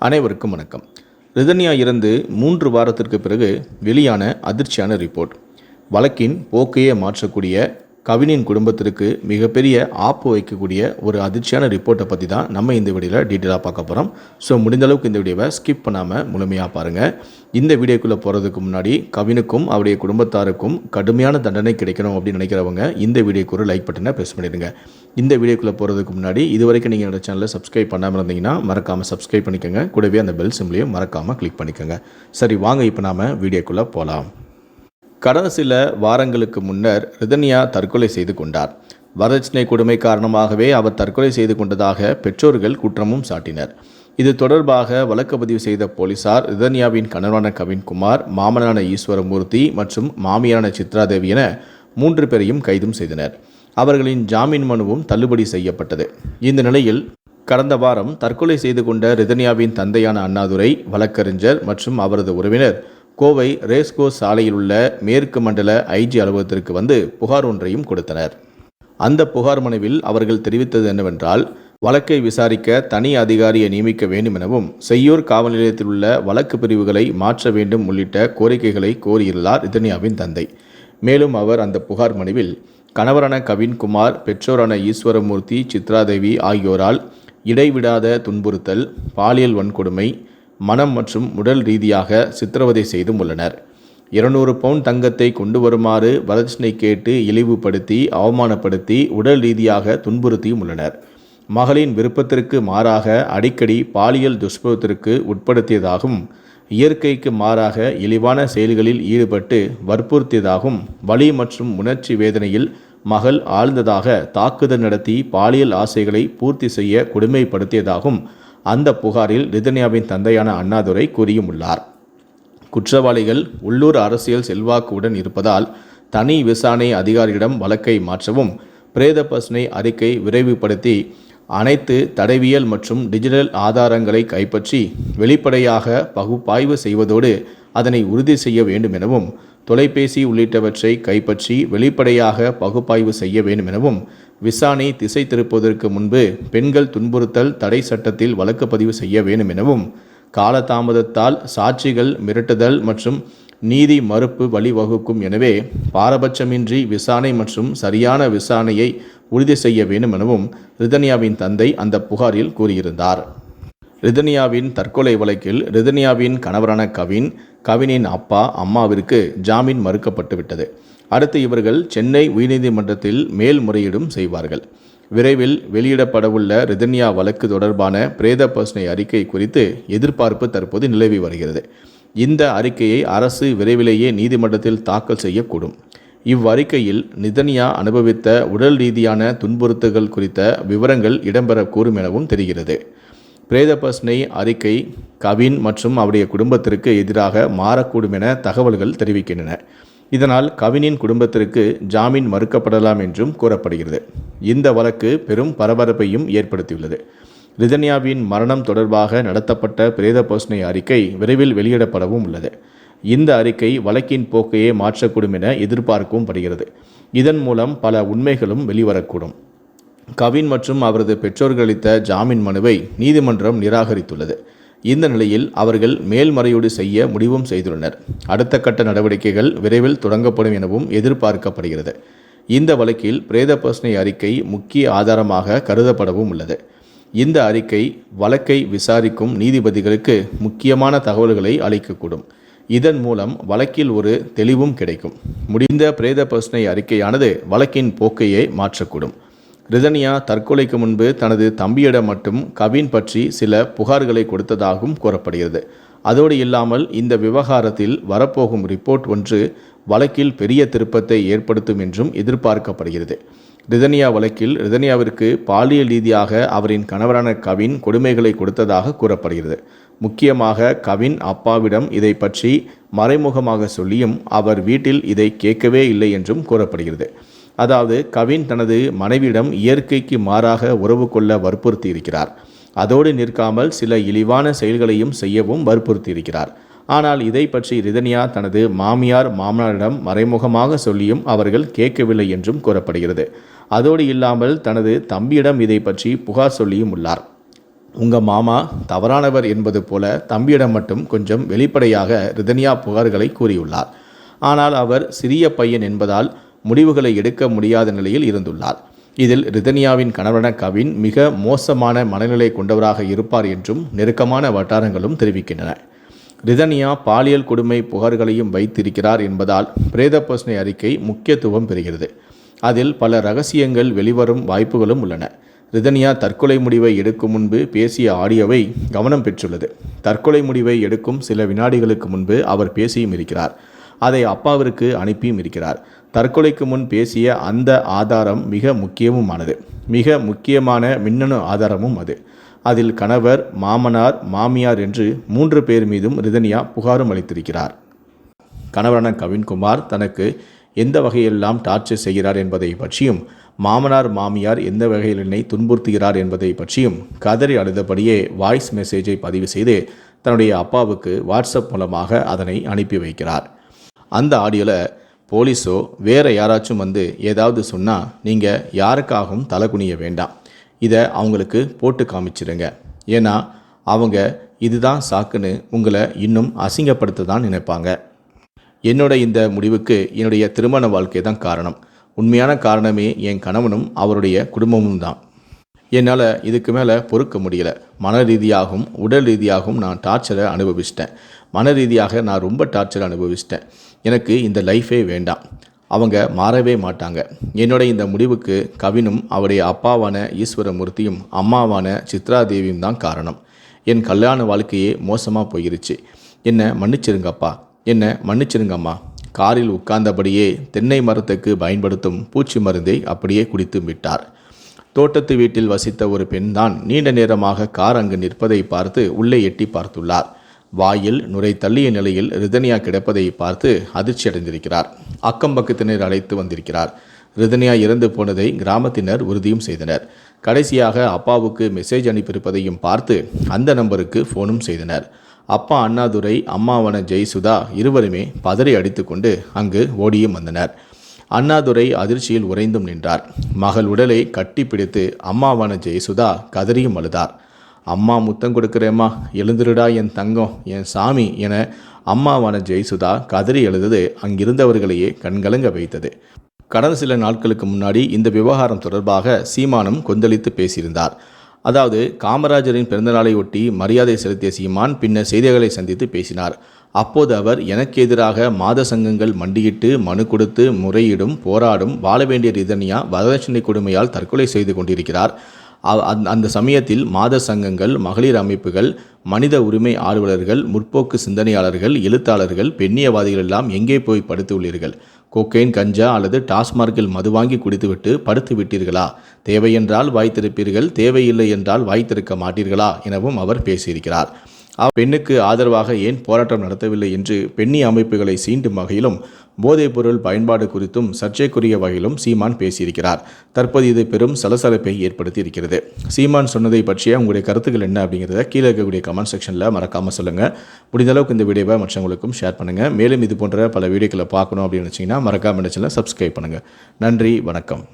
அனைவருக்கும் வணக்கம். ரிதன்யா இறந்து மூன்று வாரத்திற்கு பிறகு வெளியான அதிர்ச்சியான ரிப்போர்ட். வழக்கின் போக்கையே மாற்றக்கூடிய கவினின் குடும்பத்திற்கு மிகப்பெரிய ஆப்பு வைக்கக்கூடிய ஒரு அதிர்ச்சியான ரிப்போர்ட்டை பற்றி தான் நம்ம இந்த வீடியோவில் டீட்டெயிலாக பார்க்க போகிறோம் ஸோ முடிந்த அளவுக்கு இந்த வீடியோவை ஸ்கிப் பண்ணாமல் முழுமையாக பாருங்கள் இந்த வீடியோக்குள்ளே போகிறதுக்கு முன்னாடி கவினுக்கும் அவருடைய குடும்பத்தாருக்கும் கடுமையான தண்டனை கிடைக்கணும் அப்படின்னு நினைக்கிறவங்க இந்த வீடியோக்கு ஒரு லைக் பட்டனை ப்ரெஸ் பண்ணிடுங்க. இந்த வீடியோக்குள்ளே போகிறதுக்கு முன்னாடி இது வரைக்கும் நீங்கள் என்னோட சேனலை சப்ஸ்கிரைப் பண்ணாமல் இருந்தீங்கன்னா மறக்காமல் சப்ஸ்கிரைப் பண்ணிக்கோங்க. கூடவே அந்த பெல் சிம்லையும் மறக்காமல் கிளிக் பண்ணிக்கோங்க. சரி வாங்க இப்போ நாம் வீடியோக்குள்ளே போகலாம் கடந்த சில வாரங்களுக்கு முன்னர் ரிதன்யா தற்கொலை செய்து கொண்டார். வரதட்சணை கொடுமை காரணமாகவே அவர் தற்கொலை செய்து கொண்டதாக பெற்றோர்கள் குற்றமும் சாட்டினர். இது தொடர்பாக வழக்கு பதிவு செய்த போலீசார் ரிதன்யாவின் கணவனான கவின்குமார் மாமனான ஈஸ்வரமூர்த்தி மற்றும் மாமியான சித்ராதேவி என மூன்று பேரையும் கைதும் செய்தனர். அவர்களின் ஜாமீன் மனுவும் தள்ளுபடி செய்யப்பட்டது. இந்த நிலையில் கடந்த வாரம் தற்கொலை செய்து கொண்ட ரிதன்யாவின் தந்தையான அண்ணாதுரை வழக்கறிஞர் மற்றும் அவரது உறவினர் கோவை ரேஸ்கோ சாலையில் உள்ள மேற்கு மண்டல ஐஜி அலுவலகத்திற்கு வந்து புகார் ஒன்றையும் கொடுத்தனர். அந்த புகார் மனுவில் அவர்கள் தெரிவித்தது என்னவென்றால் வழக்கை விசாரிக்க தனி அதிகாரியை நியமிக்க வேண்டும் எனவும் செய்யூர் காவல் நிலையத்தில் உள்ள வழக்கு பிரிவுகளை மாற்ற வேண்டும் உள்ளிட்ட கோரிக்கைகளை கோரியுள்ளார் ரிதன்யாவின் தந்தை. மேலும் அவர் அந்த புகார் மனுவில் கணவரான கவின்குமார் பெற்றோரான ஈஸ்வரமூர்த்தி சித்ராதேவி ஆகியோரால் இடைவிடாத துன்புறுத்தல் பாலியல் வன்கொடுமை மனம் மற்றும் உடல் ரீதியாக சித்திரவதை செய்தும் உள்ளனர் இருநூறு பவுன் தங்கத்தை கொண்டு வருமாறு வரதட்சணை கேட்டு இழிவுபடுத்தி அவமானப்படுத்தி உடல் ரீதியாக துன்புறுத்தியும் உள்ளனர். மகளின் விருப்பத்திற்கு மாறாக அடிக்கடி பாலியல் துஷ்பவத்திற்கு உட்படுத்தியதாகவும் இயற்கைக்கு மாறாக இழிவான செயல்களில் ஈடுபட்டு வற்புறுத்தியதாகவும் வலி மற்றும் உணர்ச்சி வேதனையில் மகள் ஆழ்ந்ததாக தாக்குதல் நடத்தி பாலியல் ஆசைகளை பூர்த்தி செய்ய கொடுமைப்படுத்தியதாகவும் அந்த புகாரில் ரிதன்யாவின் தந்தையான அண்ணாதுரை கூறியும் உள்ளார் குற்றவாளிகள் உள்ளூர் அரசியல் செல்வாக்குடன் இருப்பதால் தனி விசாரணை அதிகாரியிடம் வழக்கை மாற்றவும் பிரேத பசுனை அறிக்கை விரைவுபடுத்தி அனைத்து தடவியல் மற்றும் டிஜிட்டல் ஆதாரங்களை கைப்பற்றி வெளிப்படையாக பகுப்பாய்வு செய்வதோடு அதனை உறுதி செய்ய வேண்டும் எனவும் தொலைபேசி உள்ளிட்டவற்றை கைப்பற்றி வெளிப்படையாக பகுப்பாய்வு செய்ய வேண்டும் எனவும் விசாரணை திசை திருப்புவதற்கு முன்பு பெண்கள் துன்புறுத்தல் தடை சட்டத்தில் வழக்கு பதிவு செய்ய வேண்டும் எனவும் காலதாமதத்தால் சாட்சிகள் மிரட்டுதல் மற்றும் நீதி மறுப்பு வழிவகுக்கும் எனவே பாரபட்சமின்றி விசாரணை மற்றும் சரியான விசாரணையை உறுதி செய்ய வேண்டும் எனவும் ரிதன்யாவின் தந்தை அந்த புகாரில் கூறியிருந்தார். ரிதன்யாவின் தற்கொலை வழக்கில் ரிதன்யாவின் கணவரான கவின் கவினின் அப்பா அம்மாவிற்கு ஜாமீன் மறுக்கப்பட்டுவிட்டது. அடுத்து இவர்கள் சென்னை உயர்நீதிமன்றத்தில் மேல்முறையீடும் செய்வார்கள். விரைவில் வெளியிடப்படவுள்ள ரிதன்யா வழக்கு தொடர்பான பிரேத பசுனை அறிக்கை குறித்து எதிர்பார்ப்பு தற்போது நிலவி வருகிறது. இந்த அறிக்கையை அரசு விரைவிலேயே நீதிமன்றத்தில் தாக்கல் செய்யக்கூடும். இவ்வறிக்கையில் நிதன்யா அனுபவித்த உடல் ரீதியான துன்புறுத்துகள் குறித்த விவரங்கள் இடம்பெறக்கூடும் எனவும் தெரிகிறது. பிரேதபஸ்னை அறிக்கை கவின் மற்றும் அவருடைய குடும்பத்திற்கு எதிராக மாறக்கூடும் என தகவல்கள் தெரிவிக்கின்றன. இதனால் கவினின் குடும்பத்திற்கு ஜாமீன் மறுக்கப்படலாம் என்றும் கூறப்படுகிறது. இந்த வழக்கு பெரும் பரபரப்பையும் ஏற்படுத்தியுள்ளது. ரிதன்யாவின் மரணம் தொடர்பாக நடத்தப்பட்ட பிரேத பஸ்னை அறிக்கை விரைவில் வெளியிடப்படவும் உள்ளது. இந்த அறிக்கை வழக்கின் போக்கையே மாற்றக்கூடும் என எதிர்பார்க்கவும் படுகிறது. இதன் மூலம் பல உண்மைகளும் வெளிவரக்கூடும். கவின் மற்றும் அவரது பெற்றோர்கள் அளித்த ஜாமீன் மனுவை நீதிமன்றம் நிராகரித்துள்ளது. இந்த நிலையில் அவர்கள் மேல்முறையீடு செய்ய முடிவும் செய்துள்ளனர். அடுத்த கட்ட நடவடிக்கைகள் விரைவில் தொடங்கப்படும் எனவும் எதிர்பார்க்கப்படுகிறது. இந்த வழக்கில் பிரேத பர்சனை அறிக்கை முக்கிய ஆதாரமாக கருதப்படவும் உள்ளது. இந்த அறிக்கை வழக்கை விசாரிக்கும் நீதிபதிகளுக்கு முக்கியமான தகவல்களை அளிக்கக்கூடும். இதன் மூலம் வழக்கில் ஒரு தெளிவும் கிடைக்கும். முடிந்த பிரேத பர்சனை அறிக்கையானது வழக்கின் போக்கையே மாற்றக்கூடும். ரிதனியா தற்கொலைக்கு முன்பு தனது தம்பியிடம் மட்டும் கவின் பற்றி சில புகார்களை கொடுத்ததாகவும் கூறப்படுகிறது. அதோடு இல்லாமல் இந்த விவகாரத்தில் வரப்போகும் ரிப்போர்ட் ஒன்று வழக்கில் பெரிய திருப்பத்தை ஏற்படுத்தும் என்றும் எதிர்பார்க்கப்படுகிறது. ரிதனியா வழக்கில் ரிதனியாவிற்கு பாலியல் ரீதியாக அவரின் கணவரான கவின் கொடுமைகளை கொடுத்ததாக கூறப்படுகிறது. முக்கியமாக கவின் அப்பாவிடம் இதை பற்றி மறைமுகமாக சொல்லியும் அவர் வீட்டில் இதை கேட்கவே இல்லை என்றும் கூறப்படுகிறது. அதாவது கவின் தனது மனைவியிடம் இயற்கைக்கு மாறாக உறவு கொள்ள வற்புறுத்தி இருக்கிறார் அதோடு நிற்காமல் சில இழிவான செயல்களையும் செய்யவும் வற்புறுத்தி இருக்கிறார் ஆனால் இதை பற்றி ரிதன்யா தனது மாமியார் மாமனாரிடம் மறைமுகமாக சொல்லியும் அவர்கள் கேட்கவில்லை என்றும் கூறப்படுகிறது. அதோடு இல்லாமல் தனது தம்பியிடம் இதை பற்றி புகார் சொல்லியும் உள்ளார். உங்கள் மாமா தவறானவர் என்பது போல தம்பியிடம் மட்டும் கொஞ்சம் வெளிப்படையாக ரிதன்யா புகார்களை கூறியுள்ளார். ஆனால் அவர் சிறிய பையன் என்பதால் முடிவுகளை எடுக்க முடியாத நிலையில் இருந்துள்ளார். இதில் ரிதனியாவின் கணவன கவின் மிக மோசமான மனநிலை கொண்டவராக இருப்பார் என்றும் நெருக்கமான வட்டாரங்களும் தெரிவிக்கின்றன. ரிதனியா பாலியல் கொடுமை புகார்களையும் வைத்திருக்கிறார் என்பதால் பிரேத பரிசோதனை அறிக்கை முக்கியத்துவம் பெறுகிறது. அதில் பல ரகசியங்கள் வெளிவரும் வாய்ப்புகளும் உள்ளன. ரிதனியா தற்கொலை முடிவை எடுக்கும் முன்பு பேசிய ஆடியோவை கவனம் பெற்றுள்ளது. தற்கொலை முடிவை எடுக்கும் சில வினாடிகளுக்கு முன்பு அவர் பேசியும் இருக்கிறார். அதை அப்பாவிற்கு அனுப்பியும் இருக்கிறார். தற்கொலைக்கு முன் பேசிய அந்த ஆதாரம் மிக முக்கியமுமானது. மிக முக்கியமான மின்னணு ஆதாரமும் அது. அதில் கணவர் மாமனார் மாமியார் என்று மூன்று பேர் மீதும் ரிதனியா புகாரும் அளித்திருக்கிறார். கணவரான கவின்குமார் தனக்கு எந்த வகையெல்லாம் டார்ச்சர் செய்கிறார் என்பதை பற்றியும் மாமனார் மாமியார் எந்த வகையில் என்னை துன்புறுத்துகிறார் என்பதை பற்றியும் கதறி அழுதபடியே வாய்ஸ் மெசேஜை பதிவு செய்து தன்னுடைய அப்பாவுக்கு வாட்ஸ்அப் மூலமாக அதனை அனுப்பி வைக்கிறார். அந்த ஆடியோவில் போலீஸோ வேறு யாராச்சும் வந்து ஏதாவது சொன்னால் நீங்கள் யாருக்காகவும் தலை குனிய வேண்டாம். இதை அவங்களுக்கு போட்டு காமிச்சிடுங்க ஏன்னா அவங்க இதுதான் சாக்குன்னு உங்களை இன்னும் அசிங்கப்படுத்த தான் நினைப்பாங்க. என்னோட இந்த முடிவுக்கு என்னுடைய திருமண வாழ்க்கை தான் காரணம். உண்மையான காரணமே என் கணவனும் அவருடைய குடும்பமும் தான். என்னால் இதுக்கு மேலே பொறுக்க முடியல. மன ரீதியாகவும் உடல் ரீதியாகவும் நான் டார்ச்சரை அனுபவிச்சிட்டேன். மன ரீதியாக நான் ரொம்ப டார்ச்சர் அனுபவிச்சிட்டேன். எனக்கு இந்த லைஃபே வேண்டாம். அவங்க மாறவே மாட்டாங்க. என்னோட இந்த முடிவுக்கு கவினும் அவருடைய அப்பாவான ஈஸ்வரமூர்த்தியும் அம்மாவான சித்ரா தேவியும் தான் காரணம். என் கல்யாண வாழ்க்கையே மோசமாக போயிருச்சு. என்னை மன்னிச்சிருங்கப்பா. என்னை மன்னிச்சிருங்கம்மா. காரில் உட்கார்ந்தபடியே தென்னை மரத்துக்கு பயன்படுத்தும் பூச்சி மருந்தை அப்படியே குடித்து விட்டார். தோட்டத்து வீட்டில் வசித்த ஒரு பெண்தான் நீண்ட நேரமாக கார் அங்கு நிற்பதை பார்த்து உள்ளே எட்டி பார்த்துள்ளார். வாயில் நுரை தள்ளிய நிலையில் ரிதனியா கிடப்பதை பார்த்து அதிர்ச்சி அடைந்திருக்கிறார் அக்கம் பக்கத்தினர் அழைத்து வந்திருக்கிறார். ரிதனியா இறந்து போனதை கிராமத்தினர் உறுதியும் செய்தனர். கடைசியாக அப்பாவுக்கு மெசேஜ் அனுப்பியிருப்பதையும் பார்த்து அந்த நம்பருக்கு ஃபோனும் செய்தனர். அப்பா அண்ணாதுரை அம்மாவன ஜெய்சுதா இருவருமே பதறி அடித்துக்கொண்டு அங்கு ஓடியும் வந்தனர். அண்ணாதுரை அதிர்ச்சியில் உறைந்தும் நின்றார். மகள் உடலை கட்டி பிடித்து அம்மாவான ஜெயசுதா கதறியும் அழுதார். அம்மா முத்தம் கொடுக்குறேம்மா எழுந்துருடா என் தங்கம் என் சாமி என அம்மாவான ஜெயசுதா கதறி எழுதது அங்கிருந்தவர்களையே கண்கலங்க வைத்தது. கடந்த சில நாட்களுக்கு முன்னாடி இந்த விவகாரம் தொடர்பாக சீமானும் கொந்தளித்து பேசியிருந்தார். அதாவது காமராஜரின் பிறந்தநாளை ஒட்டி மரியாதை செலுத்திய சீமான் பின்னர் செய்திகளை சந்தித்து பேசினார். அப்போது அவர் எனக்கு எதிராக மாத சங்கங்கள் மண்டியிட்டு மனு கொடுத்து முறையிடும் போராடும் வாழ வேண்டிய ரிதனியா வரதட்சணை கொடுமையால் தற்கொலை செய்து கொண்டிருக்கிறார். அந்த- அந்த சமயத்தில் மாத சங்கங்கள் மகளிர் அமைப்புகள் மனித உரிமை ஆர்வலர்கள் முற்போக்கு சிந்தனையாளர்கள் எழுத்தாளர்கள் பெண்ணியவாதிகள் எல்லாம் எங்கே போய் படுத்துள்ளீர்கள் கோக்கைன் கஞ்சா அல்லது டாஸ்மார்க்கில் மது வாங்கி குடித்துவிட்டு படுத்து விட்டீர்களா? தேவையென்றால் வாய்த்திருப்பீர்கள் தேவையில்லை என்றால் வாய்த்திருக்க மாட்டீர்களா? எனவும் அவர் பேசியிருக்கிறார். பெண்ணுக்கு ஆதரவாக ஏன் போராட்டம் நடத்தவில்லை என்று பெண்ணி அமைப்புகளை சீண்டும் வகையிலும் போதைப்பொருள் பயன்பாடு குறித்தும் சர்ச்சைக்குரிய வகையிலும் சீமான் பேசியிருக்கிறார். தற்போது இது பெரும் சலசலப்பை ஏற்படுத்தி இருக்கிறது சீமான் சொன்னதை பற்றிய உங்களுடைய கருத்துக்கள் என்ன அப்படிங்கிறத கீழே இருக்கக்கூடிய கமெண்ட் செக்ஷனில் மறக்காமல் சொல்லுங்கள் முடிந்த அளவுக்கு இந்த வீடியோவை மற்றவங்களுக்கும் ஷேர் பண்ணுங்கள் மேலும் இது போன்ற பல வீடியோக்களை பார்க்கணும் அப்படின்னு நினச்சிங்கன்னா மறக்காமல் சேனலை சப்ஸ்கிரைப் பண்ணுங்கள் நன்றி வணக்கம்.